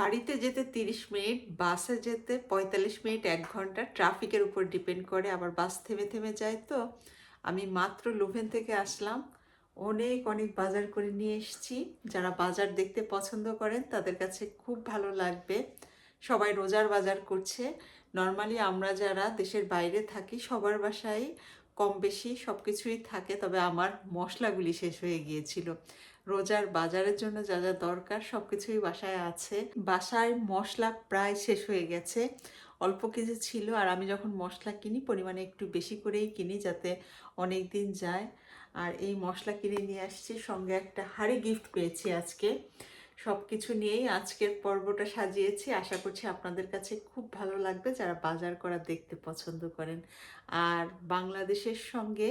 বাড়িতে যেতে তিরিশ মিনিট, বাসে যেতে পঁয়তাল্লিশ মিনিট, এক ঘণ্টা। ট্রাফিকের উপর ডিপেন্ড করে, আবার বাস থেমে থেমে যায় তো। আমি মাত্র লুভেন থেকে আসলাম। অনেক অনেক বাজার করে নিয়ে এসেছি। যারা বাজার দেখতে পছন্দ করেন, তাদের কাছে খুব ভালো লাগবে। সবাই রোজার বাজার করছে। নর্মালি আমরা যারা দেশের বাইরে থাকি, সবার বাসায় কম বেশি সব কিছুই থাকে, তবে আমার মশলাগুলি শেষ হয়ে গিয়েছিল। রোজার বাজারের জন্য যা যা দরকার সব কিছুই বাসায় আছে। বাসায় মশলা প্রায় শেষ হয়ে গেছে। অল্প কিছু ছিল, আর আমি যখন মশলা কিনি, পরিমাণে একটু বেশি করেই কিনি যাতে অনেক দিন যায়। আর এই মশলা কিনে নিয়ে আসছি, সঙ্গে একটা হাড়ি গিফট পেয়েছি আজকে। সব কিছু নিয়েই আজকের পর্বটা সাজিয়েছি। আশা করছি আপনাদের কাছে খুব ভালো লাগবে যারা বাজার করা দেখতে পছন্দ করেন। আর বাংলাদেশের সঙ্গে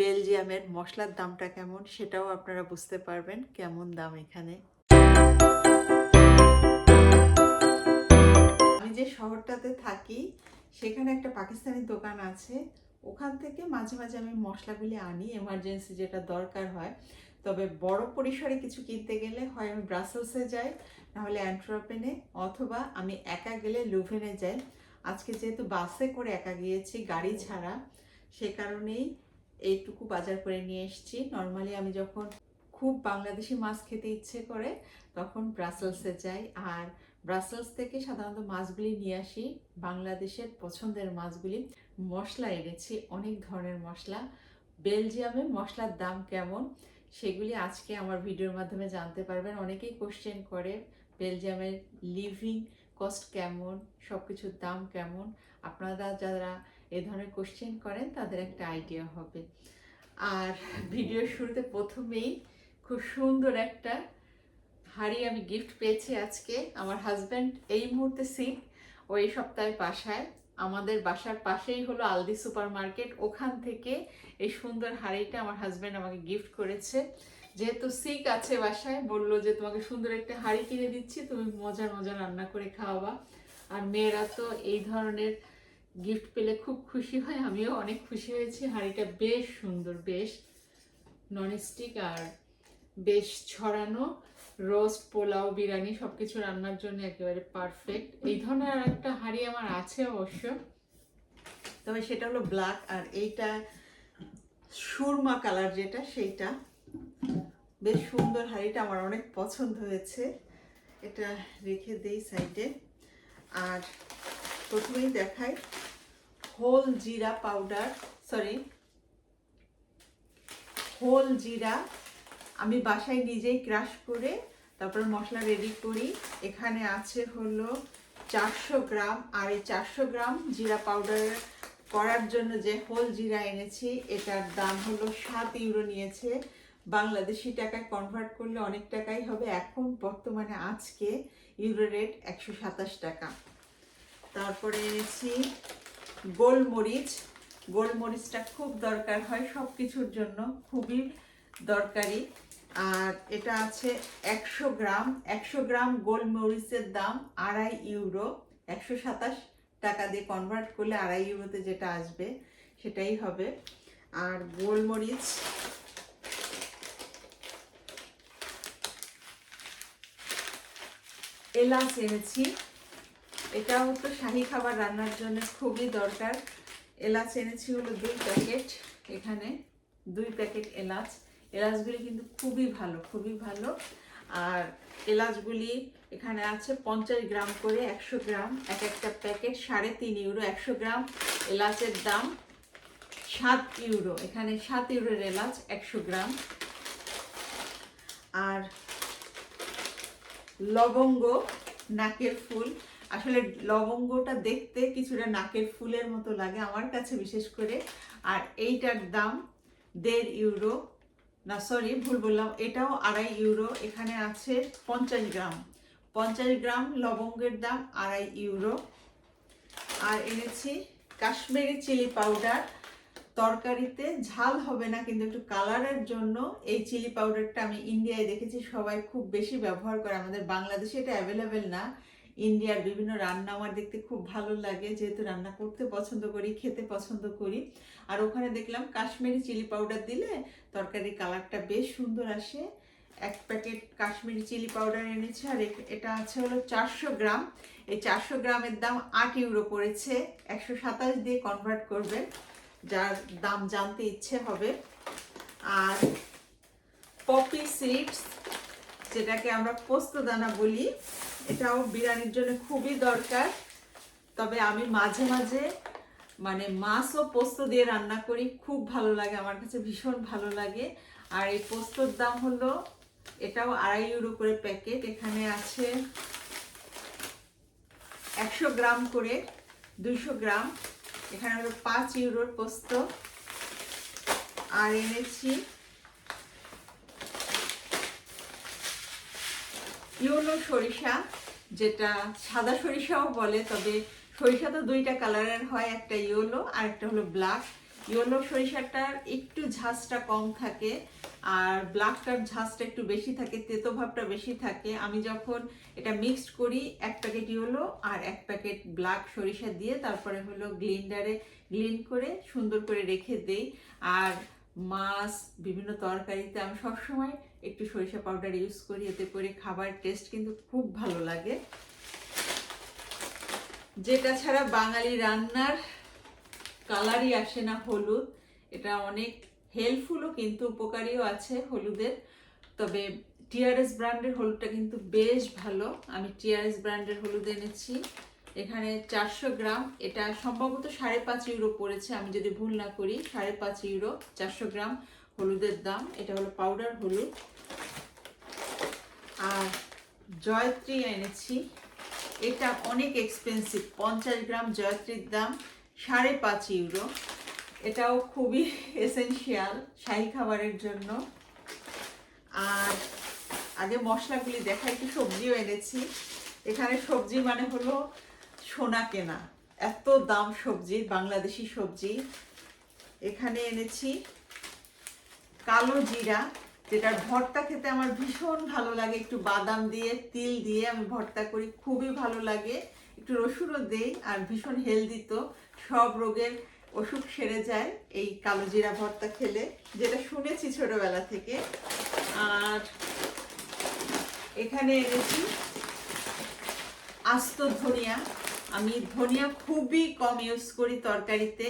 বেলজিয়ামের মশলার দামটা কেমন সেটাও আপনারা বুঝতে পারবেন, কেমন দাম এখানে। আমি যে শহরটাতে থাকি, সেখানে একটা পাকিস্তানি দোকান আছে। ওখান থেকে মাঝে মাঝে আমি মশলাগুলি আনি এমার্জেন্সি যেটা দরকার হয়। তবে বড় পরিসরে কিছু কিনতে গেলে হয় আমি ব্রাসেলসে যাই, নাহলে অ্যান্ট্রোপেনে, অথবা আমি একা গেলে লুভেনে যাই। আজকে যেহেতু বাসে করে একা গিয়েছি, গাড়ি ছাড়া, সে কারণেই এইটুকু বাজার করে নিয়ে এসেছি। নর্মালি আমি যখন খুব বাংলাদেশি মাছ খেতে ইচ্ছে করে, তখন ব্রাসেলসে যাই। আর ব্রাসেলস থেকে সাধারণত মাছগুলি নিয়ে আসি। বাংলাদেশের পছন্দের মাছগুলি, মশলা এনেছি, অনেক ধরনের মশলা। বেলজিয়ামে মশলার দাম কেমন? সেগুলি আজকে আমার ভিডিওর মাধ্যমে জানতে পারবেন। অনেকেই কোশ্চেন করে বেলজিয়ামের লিভিং কস্ট কেমন সব কিছুর দাম কেমন? আপনারা যারা এ ধরনের কোশ্চেন করেন তাদের একটা আইডিয়া হবে। আর ভিডিওর শুরুতে প্রথমেই খুব সুন্দর একটা হাড়ি আমি গিফট পেয়েছি আজকে। আমার হাজব্যান্ড এই মুহূর্তে সিক ও এই সপ্তাহে বাসায়। আমাদের বাসার পাশেই হলো আলদি সুপার মার্কেট ওখান থেকে এই সুন্দর হাড়িটা আমার হাজব্যান্ড আমাকে গিফট করেছে। যেহেতু সিক আছে বাসায়, বলল যে তোমাকে সুন্দর একটা হাড়ি কিনে দিচ্ছি, তুমি মজার মজা রান্না করে খাওয়াবা। আর মেয়েরা তো এই ধরনের গিফট পেলে খুব খুশি হয়, আমিও অনেক খুশি হয়েছি। হাঁড়িটা বেশ সুন্দর, বেশ ননস্টিক আর বেশ ছড়ানো। রোস্ট, পোলাও, বিরিয়ানি সব কিছু রান্নার জন্য একেবারে পারফেক্ট এই ধরনের আর একটা হাঁড়ি আমার আছে অবশ্য। তবে সেটা হলো ব্ল্যাক আর এইটা সুরমা কালার যেটা, সেইটা। বেশ সুন্দর হাঁড়িটা আমার অনেক পছন্দ হয়েছে। এটা রেখে দেই সাইডে আর প্রথমেই দেখাই হোল জিরা পাউডার সরি হোল জিরা আমি বাসায় নিজেই ক্রাশ করে তারপর মশলা রেডি করি। এখানে আছে হলো চারশো গ্রাম আর এই চারশো গ্রাম জিরা পাউডার করার জন্য যে হোল জিরা এনেছি, এটার দাম হলো সাত ইউরো নিয়েছে। বাংলাদেশি টাকায় কনভার্ট করলে অনেক টাকাই হবে। এখন বর্তমানে আজকে ইউরো রেট একশো সাতাশ টাকা। তারপরে এনেছি গোলমরিচ। গোলমরিচটা খুব দরকার হয় সব কিছুর জন্য, খুবই দরকারি। আর এটা আছে একশো গ্রাম একশো গ্রাম গোলমরিচের দাম আড়াই ইউরো, একশো সাতাশ টাকা দিয়ে কনভার্ট করলে আড়াই ইউরোতে যেটা আসবে সেটাই হবে। আর গোলমরিচ এলাচ এনেছি। এটাও তো শাহি খাবার রান্নার জন্য খুবই দরকার। এলাচ এনেছি হলো দুই প্যাকেট, এখানে দুই প্যাকেট এলাচ। এলাচগুলি কিন্তু খুবই ভালো খুবই ভালো। আর এলাচগুলি এখানে আছে পঞ্চাশ গ্রাম করে একশো গ্রাম, এক একটা প্যাকেট সাড়ে তিন ইউরো, একশো গ্রাম এলাচের দাম সাত ইউরো, এখানে সাত ইউরোর এলাচ একশো গ্রাম। আর লবঙ্গ, নাকের ফুল। আসলে লবঙ্গটা দেখতে কিছুটা নাকের ফুলের মতো লাগে আমার কাছে বিশেষ করে। আর এইটার দাম দেড় ইউরো। না সরি ভুল বললাম। এটাও আড়াই ইউরো এখানে আছে পঞ্চাশ গ্রাম। পঞ্চাশ গ্রাম লবঙ্গের দাম আড়াই ইউরো আর এনেছি কাশ্মীরি চিলি পাউডার। তরকারিতে ঝাল হবে না, কিন্তু একটু কালারের জন্য এই চিলি পাউডারটা আমি ইন্ডিয়ায় দেখেছি, সবাই খুব বেশি ব্যবহার করে। আমাদের বাংলাদেশে এটা অ্যাভেলেবেল না। ইন্ডিয়ার বিভিন্ন রান্না আমার দেখতে খুব ভালো লাগে। যেহেতু রান্না করতে পছন্দ করি, খেতে পছন্দ করি। আর ওখানে দেখলাম কাশ্মীরি চিলি পাউডার দিলে তরকারির কালারটা বেশ সুন্দর আসে। এক প্যাকেট কাশ্মীরি চিলি পাউডার এনেছে আর এটা আছে হলো চারশো গ্রাম। এই চারশো গ্রামের দাম আট ইউরো পড়েছে। একশো সাতাশ দিয়ে কনভার্ট করবে যার দাম জানতে ইচ্ছে হবে। আর পপি সিডস যেটাকে আমরা পোস্তদানা বলি, এটাও বিরিয়ানির জন্য খুবই দরকার। তবে আমি মাঝে মাঝে মানে মাছ ও পোস্ত দিয়ে রান্না করি, খুব ভালো লাগে, আমার কাছে ভীষণ ভালো লাগে। আর এই পোস্তর দাম হলো, এটাও আড়াই ইউরো করে প্যাকেট, এখানে আছে একশো গ্রাম করে, দুইশো গ্রাম। এখানে হলো পাঁচ ইউরোর পোস্ত। আর এনেছি ইউনো সরিষা, যেটা সাদা সরিষাও বলে, তবে সরিষা তো দুইটা কালারের হয়, একটা ইয়েলো আর একটা হলো ব্ল্যাক। ইয়েলো সরিষাটার একটু ঝাঁজটা কম থাকে, আর ব্ল্যাকটার ঝাঁজটা একটু বেশি থাকে, তেতো ভাবটা বেশি থাকে। আমি যখন এটা মিক্সড করি, এক প্যাকেট ইয়েলো আর এক প্যাকেট ব্ল্যাক সরিষা দিয়ে তারপরে হলো গ্লিন্ডারে গ্লিন করে সুন্দর করে রেখে দেই। আর মাছ, বিভিন্ন তরকারিতে আমি সবসময় একটু সরিষা পাউডার ইউজ করি, এতে করে খাবার টেস্ট কিন্তু খুব ভালো লাগে। যেটা ছাড়া বাঙালি রান্নার কালারই আসে না হলুদ। এটা অনেক হেল্পফুলও কিন্তু উপকারীও আছে হলুদের। তবে টিআরএস ব্র্যান্ডের হলুদটা কিন্তু বেশ ভালো। আমি টিআরএস ব্র্যান্ডের হলুদ এনেছি। এখানে চারশো গ্রাম। এটা সম্ভবত সাড়ে পাঁচ ইউরো পড়েছে। আমি যদি ভুল না করি, সাড়ে পাঁচ ইউরো চারশো গ্রাম। হলুদের দাম, এটা হলো পাউডার হলুদ। আর জয়ত্রী এনেছি। এটা অনেক এক্সপেন্সিভ পঞ্চাশ গ্রাম জয়ত্রীর দাম, সাড়ে পাঁচ ইউরো এটাও খুবই এসেনশিয়াল শাহী খাবারের জন্য। আর আগে মশলাগুলি দেখা একটু সবজিও এনেছি। এখানে সবজি মানে হলো সোনা কেনা। এত দাম সবজি বাংলাদেশি সবজি। এখানে এনেছি কালো জিরা, যেটার ভর্তা খেতে আমার ভীষণ ভালো লাগে। একটু বাদাম দিয়ে, তিল দিয়ে আমি ভর্তা করি, খুবই ভালো লাগে। একটু রসুনও দেই, আর ভীষণ হেলদি তো। সব রোগের অসুখ সেরে যায় এই কালো জিরা ভর্তা খেলে, যেটা শুনেছি ছোটবেলা থেকে। আর এখানে এনেছি আস্ত ধনিয়া। আমি ধনিয়া খুবই কম ইউজ করি তরকারিতে।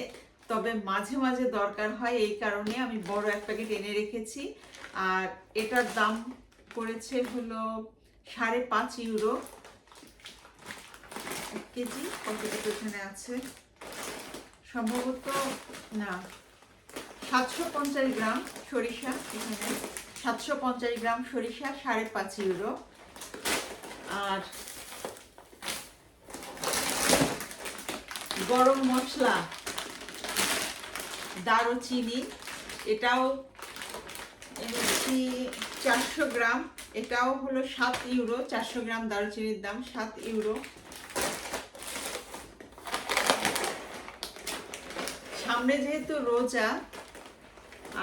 তবে মাঝে মাঝে দরকার হয় এই কারণে আমি বড় এক প্যাকেট এনে রেখেছি। আর এটার দাম পড়েছে হলো সাড়ে পাঁচ ইউরো। এক কেজি কতটা এখানে আছে। সম্ভবত, না, সাতশো পঞ্চাশ গ্রাম সরিষা এখানে। সাতশো পঞ্চাশ গ্রাম সরিষা সাড়ে পাঁচ ইউরো। আর গরম মশলা দারুচিনি, এটাও এনেছি চারশো গ্রাম, এটাও হলো সাত ইউরো, চারশো গ্রাম দারুচিনির দাম, সাত ইউরো। সামনে যেহেতু রোজা,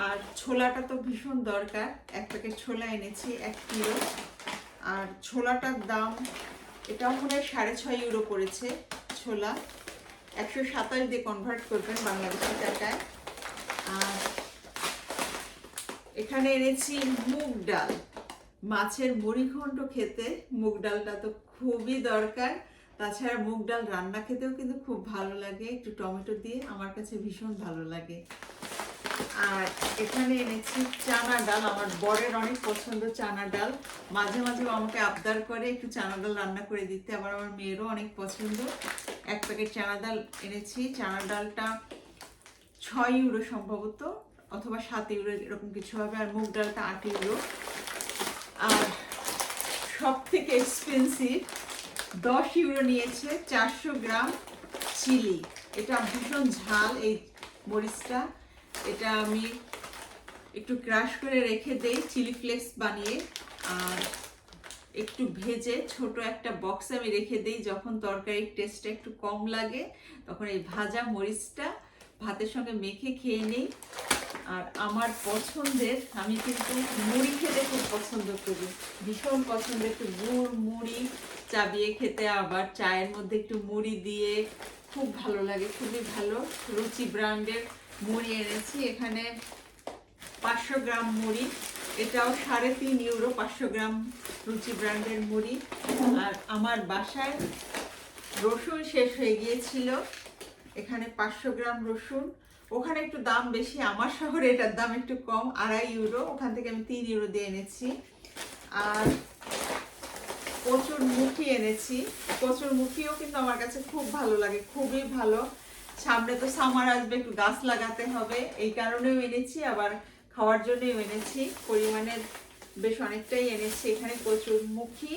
আর ছোলাটা তো ভীষণ দরকার, এক প্যাকেট ছোলা এনেছি, এক কিলো। আর ছোলাটার দাম, এটাও মনে হয় সাড়ে ছয় ইউরো পড়েছে ছোলা। একশো সাতাশ দিয়ে কনভার্ট করবেন বাংলাদেশি টাকায়। আর এখানে এনেছি মুগ ডাল। মাছের মুড়িঘণ্ট খেতে মুগ ডালটা তো খুবই দরকার। তাছাড়া মুগ ডাল রান্না খেতেও কিন্তু খুব ভালো লাগে। একটু টমেটো দিয়ে আমার কাছে ভীষণ ভালো লাগে। আর এখানে এনেছি চানা ডাল। আমার বরের অনেক পছন্দ চানা ডাল। মাঝে মাঝে আমাকে আবদার করে একটু চানা ডাল রান্না করে দিতে। আবার আমার মেয়েরও অনেক পছন্দ। এক প্যাকেট চানা ডাল এনেছি। চানা ডালটা ছয় ইউরো সম্ভবত, অথবা সাত ইউরো, এরকম কিছু হবে, আর মুগ ডালটা আট ইউরো। আর সব থেকে এক্সপেন্সিভ দশ ইউরো নিয়েছে চারশো গ্রাম চিলি। এটা ভীষণ ঝাল এই মরিচটা। এটা আমি একটু ক্রাশ করে রেখে দেই, চিলি ফ্লেক্স বানিয়ে। আর একটু ভেজে ছোট একটা বক্সে আমি রেখে দিই, যখন তরকারির টেস্টটা একটু কম লাগে, তখন এই ভাজা মরিচটা ভাতের সঙ্গে মেখে খেয়ে নিই। আর আমার পছন্দের, আমি কিন্তু মুড়ি খেতে খুব পছন্দ করি। ভীষণ পছন্দের একটু গুড়, মুড়ি চাবিয়ে খেতে, আবার চায়ের মধ্যে একটু মুড়ি দিয়ে খুব ভালো লাগে, খুবই ভালো। রুচি ব্র্যান্ডের মুড়ি এনেছি। এখানে পাঁচশো গ্রাম মুড়ি, এটাও সাড়ে তিন ইউরো পাঁচশো গ্রাম রুচি ব্র্যান্ডের মুড়ি। আর আমার বাসায় রসুন শেষ হয়ে গিয়েছিল। এখানে পাঁচশো গ্রাম রসুন। ওখানে একটু দাম বেশি, আমার শহরে এটার দাম একটু কম, আড়াই ইউরো ওখান থেকে আমি তিন ইউরো দিয়ে এনেছি। আর প্রচুর মুখি এনেছি। প্রচুর মুখিও কিন্তু আমার কাছে খুব ভালো লাগে, খুবই ভালো। সামনে তো সামার আসবে, একটু গাছ লাগাতে হবে। এই কারণেও এনেছি, আবার খাওয়ার জন্যও এনেছি। পরিমাণের বেশ অনেকটাই এনেছি। এখানে প্রচুর মুখি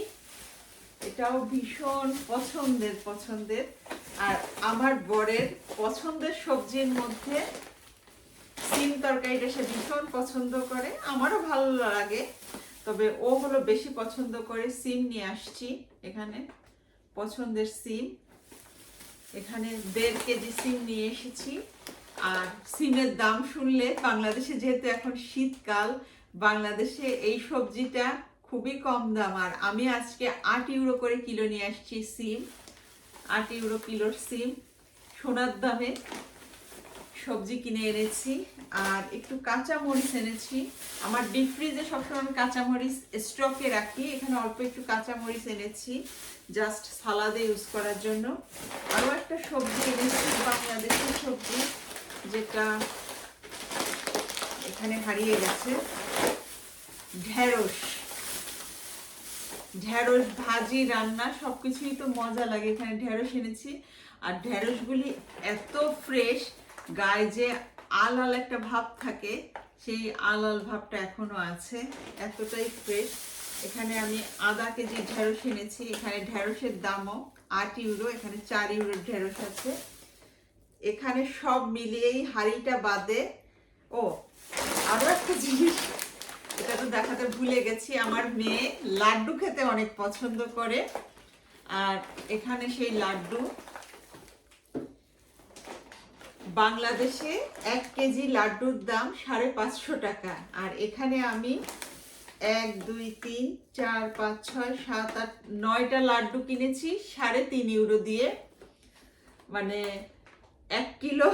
এটাও ভীষণ পছন্দের পছন্দের। আর আমার বরের পছন্দের সবজির মধ্যে সিম তরকারিটা সে ভীষণ পছন্দ করে, আমারও ভালো লাগে। তবে ও হলো বেশি পছন্দ করে সিম নিয়ে আসছি এখানে, পছন্দের সিম। এখানে দেড় কেজি সিম নিয়ে এসেছি। আর সিমের দাম শুনলে বাংলাদেশে যেহেতু এখন শীতকাল, বাংলাদেশে এই সবজিটা খুবই কম দাম। আর আমি আজকে আট ইউরো করে কিলো নিয়ে আসছি সিম। আট ইউরো কিলোর সিম। সোনার দামে সবজি কিনে এনেছি। আর একটু কাঁচা মরিচ এনেছি। আমার ডিপ ফ্রিজে সবসময় আমি কাঁচা মরিচ স্টকে রাখি। এখানে অল্প একটু কাঁচা মরিচ এনেছি জাস্ট সালাদে ইউজ করার জন্য। আরও একটা সবজি এনেছি বাংলাদেশের সবজি, যেটা এখানে হারিয়ে গেছে। ঢেঁড়স। ঢেঁড়স ভাজি, রান্না সব কিছুই তো মজা লাগে। এখানে ঢেঁড়স এনেছি। আর ঢেঁড়সগুলি এত ফ্রেশ গায়ে যে আল আল একটা ভাব থাকে, সেই আল আল ভাবটা এখনও আছে, এতটাই ফ্রেশ এখানে আমি আধা কেজি ঢেঁড়স এনেছি। এখানে ঢেঁড়সের দামও আট ইউরো, এখানে চার ইউরোর ঢেঁড়স আছে। এখানে সব মিলিয়েই হাঁড়িটা বাদে, ও, আরও একটা জিনিস দেখাতে ভুলে গেছি, আমার মেয়ে লাড্ডু খেতে অনেক পছন্দ করে। আর এখানে সেই লাড্ডু বাংলাদেশে এক কেজি লাড্ডুর দাম সাড়ে পাঁচশো টাকা। আর এখানে আমি এক, দুই, তিন, চার, পাঁচ, ছয়, সাত, আট, নয়টা লাড্ডু কিনেছি, সাড়ে তিন ইউরো দিয়ে। মানে এক কিলো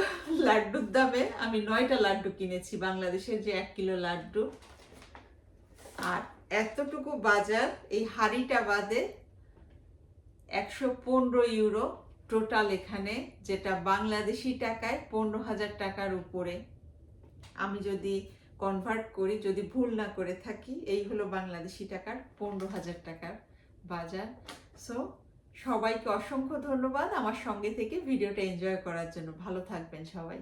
লাড্ডুর দামে আমি নয়টা লাড্ডু কিনেছি, বাংলাদেশের যে এক কিলো লাড্ডু। আর এতটুকু বাজার, এই হাড়িটা বাদে একশো পনেরো ইউরো টোটাল এখানে, যেটা বাংলাদেশি টাকায় পনেরো হাজার টাকার উপরে। আমি যদি কনভার্ট করি, যদি ভুল না করে থাকি, এই হলো বাংলাদেশি টাকার পনেরো হাজার টাকার বাজার। সো সবাইকে অসংখ্য ধন্যবাদ আমার সঙ্গে থেকে ভিডিওটা এনজয় করার জন্য। ভালো থাকবেন সবাই।